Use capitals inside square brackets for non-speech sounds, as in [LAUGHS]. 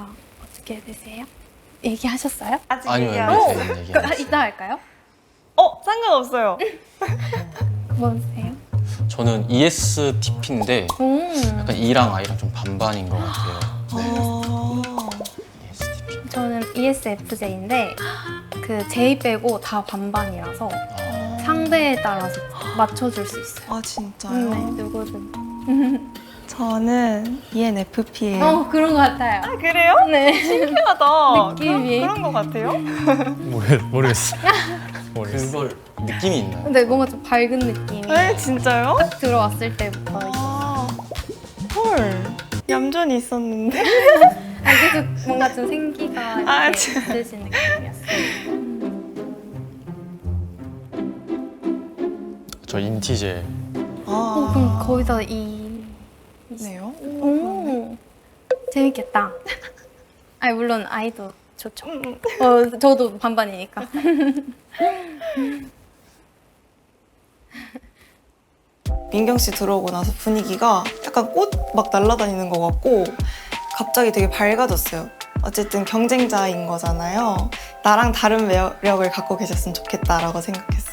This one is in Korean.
아, 어떻게 되세요? 얘기하셨어요? 아직 아니요, 얘기하고. 여기 어! 저희는 얘기 그, 안 아, 했어요. 이따 할까요? 어 상관없어요. 뭐세요? 저는 ESTP인데 오. 약간 E랑 I랑 좀 반반인 것 같아요. 네, 아, ESTP. 저는 ESFJ인데 그 J 빼고 다 반반이라서 아, 상대에 따라서 맞춰줄 수 있어요. 아 진짜요? 음, 네, 누구든. [LAUGHS] 저는 ENFP예요. 어, 그런 것 같아요. 아 그래요? 네. 신기하다. 느낌이. 그런, 그런 것 같아요? 모르, 모르겠어. [LAUGHS] 모르겠어. 그걸 느낌이 있나요? 근데 뭔가 좀 밝은 느낌이 네 진짜요? 딱 들어왔을 때부터. 아, 헐 얌전히 있었는데. [LAUGHS] 아, 계속 뭔가 좀 생기가 이렇게 아, 진- 있으신 느낌이었어요. 저 인티제. 아, 어, 그럼 거의 다 이. 네요. 오, 재밌겠다. [LAUGHS] 아니 물론 아이도 좋죠. 음, 음. 어, 저도 반반이니까. [LAUGHS] 민경 씨 들어오고 나서 분위기가 약간 꽃 막 날아다니는 것 같고 갑자기 되게 밝아졌어요. 어쨌든 경쟁자인 거잖아요. 나랑 다른 매력을 갖고 계셨으면 좋겠다라고 생각했어요.